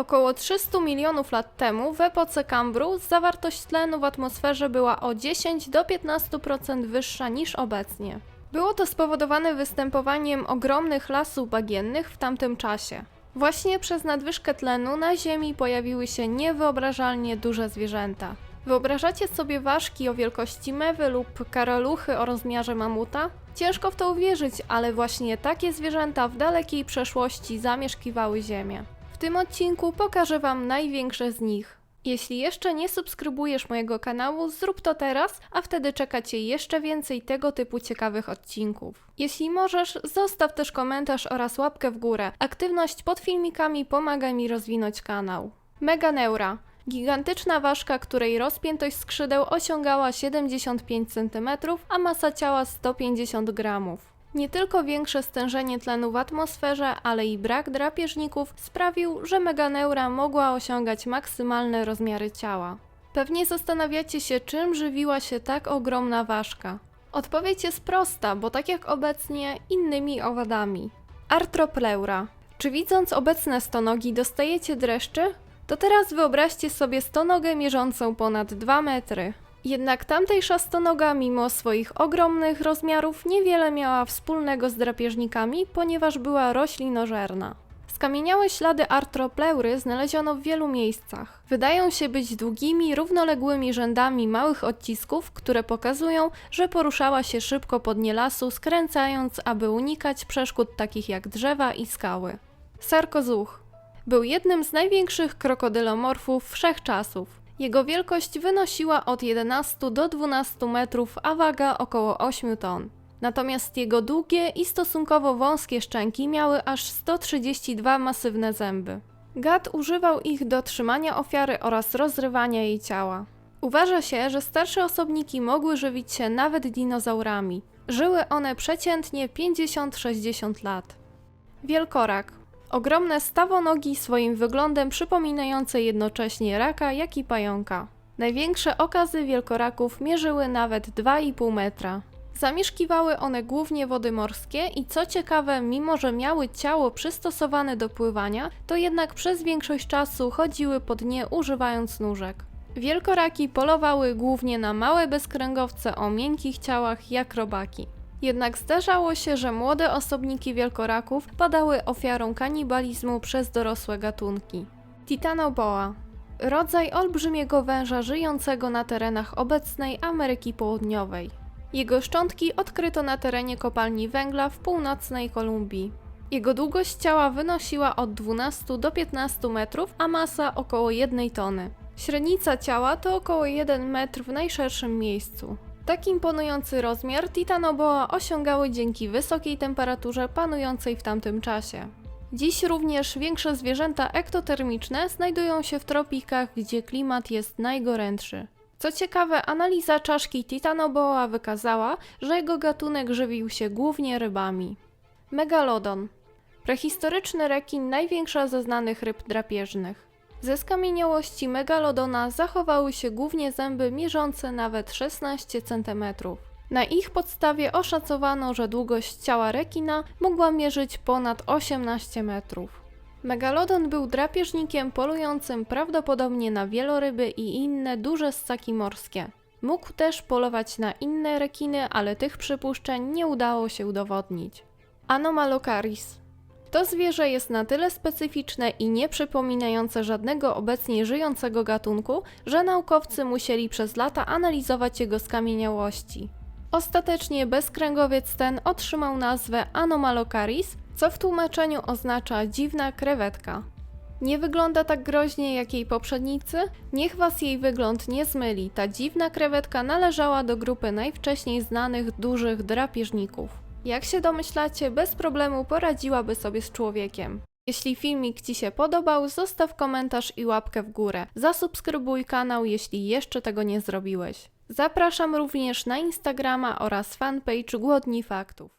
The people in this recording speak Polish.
Około 300 milionów lat temu, w epoce Kambru, zawartość tlenu w atmosferze była o 10 do 15% wyższa niż obecnie. Było to spowodowane występowaniem ogromnych lasów bagiennych w tamtym czasie. Właśnie przez nadwyżkę tlenu na Ziemi pojawiły się niewyobrażalnie duże zwierzęta. Wyobrażacie sobie ważki o wielkości mewy lub karaluchy o rozmiarze mamuta? Ciężko w to uwierzyć, ale właśnie takie zwierzęta w dalekiej przeszłości zamieszkiwały Ziemię. Tym odcinku pokażę Wam największe z nich. Jeśli jeszcze nie subskrybujesz mojego kanału, zrób to teraz, a wtedy czeka Cię jeszcze więcej tego typu ciekawych odcinków. Jeśli możesz, zostaw też komentarz oraz łapkę w górę. Aktywność pod filmikami pomaga mi rozwinąć kanał. Meganeura. Gigantyczna ważka, której rozpiętość skrzydeł osiągała 75 cm, a masa ciała 150 gramów. Nie tylko większe stężenie tlenu w atmosferze, ale i brak drapieżników sprawił, że Meganeura mogła osiągać maksymalne rozmiary ciała. Pewnie zastanawiacie się, czym żywiła się tak ogromna ważka. Odpowiedź jest prosta, bo tak jak obecnie, innymi owadami. Artropleura. Czy widząc obecne stonogi dostajecie dreszczy? To teraz wyobraźcie sobie stonogę mierzącą ponad 2 metry. Jednak tamtejsza stonoga, mimo swoich ogromnych rozmiarów, niewiele miała wspólnego z drapieżnikami, ponieważ była roślinożerna. Skamieniałe ślady artropleury znaleziono w wielu miejscach. Wydają się być długimi, równoległymi rzędami małych odcisków, które pokazują, że poruszała się szybko po dnie lasu, skręcając, aby unikać przeszkód takich jak drzewa i skały. Sarkozuch był jednym z największych krokodylomorfów wszechczasów. Jego wielkość wynosiła od 11 do 12 metrów, a waga około 8 ton. Natomiast jego długie i stosunkowo wąskie szczęki miały aż 132 masywne zęby. Gad używał ich do trzymania ofiary oraz rozrywania jej ciała. Uważa się, że starsze osobniki mogły żywić się nawet dinozaurami. Żyły one przeciętnie 50-60 lat. Wielkorak Ogromne stawonogi swoim wyglądem przypominające jednocześnie raka, jak i pająka. Największe okazy wielkoraków mierzyły nawet 2,5 metra. Zamieszkiwały one głównie wody morskie i co ciekawe, mimo że miały ciało przystosowane do pływania, to jednak przez większość czasu chodziły po dnie używając nóżek. Wielkoraki polowały głównie na małe bezkręgowce o miękkich ciałach jak robaki. Jednak zdarzało się, że młode osobniki wielkoraków padały ofiarą kanibalizmu przez dorosłe gatunki. Titanoboa rodzaj olbrzymiego węża żyjącego na terenach obecnej Ameryki Południowej. Jego szczątki odkryto na terenie kopalni węgla w północnej Kolumbii. Jego długość ciała wynosiła od 12 do 15 metrów, a masa około 1 tony. Średnica ciała to około 1 metr w najszerszym miejscu. Tak imponujący rozmiar Titanoboa osiągały dzięki wysokiej temperaturze panującej w tamtym czasie. Dziś również większe zwierzęta ektotermiczne znajdują się w tropikach, gdzie klimat jest najgorętszy. Co ciekawe, analiza czaszki Titanoboa wykazała, że jego gatunek żywił się głównie rybami. Megalodon prehistoryczny rekin największa ze znanych ryb drapieżnych. Ze skamieniałości megalodona zachowały się głównie zęby mierzące nawet 16 cm. Na ich podstawie oszacowano, że długość ciała rekina mogła mierzyć ponad 18 metrów. Megalodon był drapieżnikiem polującym prawdopodobnie na wieloryby i inne duże ssaki morskie. Mógł też polować na inne rekiny, ale tych przypuszczeń nie udało się udowodnić. Anomalocaris to zwierzę jest na tyle specyficzne i nie przypominające żadnego obecnie żyjącego gatunku, że naukowcy musieli przez lata analizować jego skamieniałości. Ostatecznie bezkręgowiec ten otrzymał nazwę Anomalocaris, co w tłumaczeniu oznacza dziwna krewetka. Nie wygląda tak groźnie jak jej poprzednicy? Niech was jej wygląd nie zmyli. Ta dziwna krewetka należała do grupy najwcześniej znanych dużych drapieżników. Jak się domyślacie, bez problemu poradziłaby sobie z człowiekiem. Jeśli filmik Ci się podobał, zostaw komentarz i łapkę w górę. Zasubskrybuj kanał, jeśli jeszcze tego nie zrobiłeś. Zapraszam również na Instagrama oraz fanpage Głodni Faktów.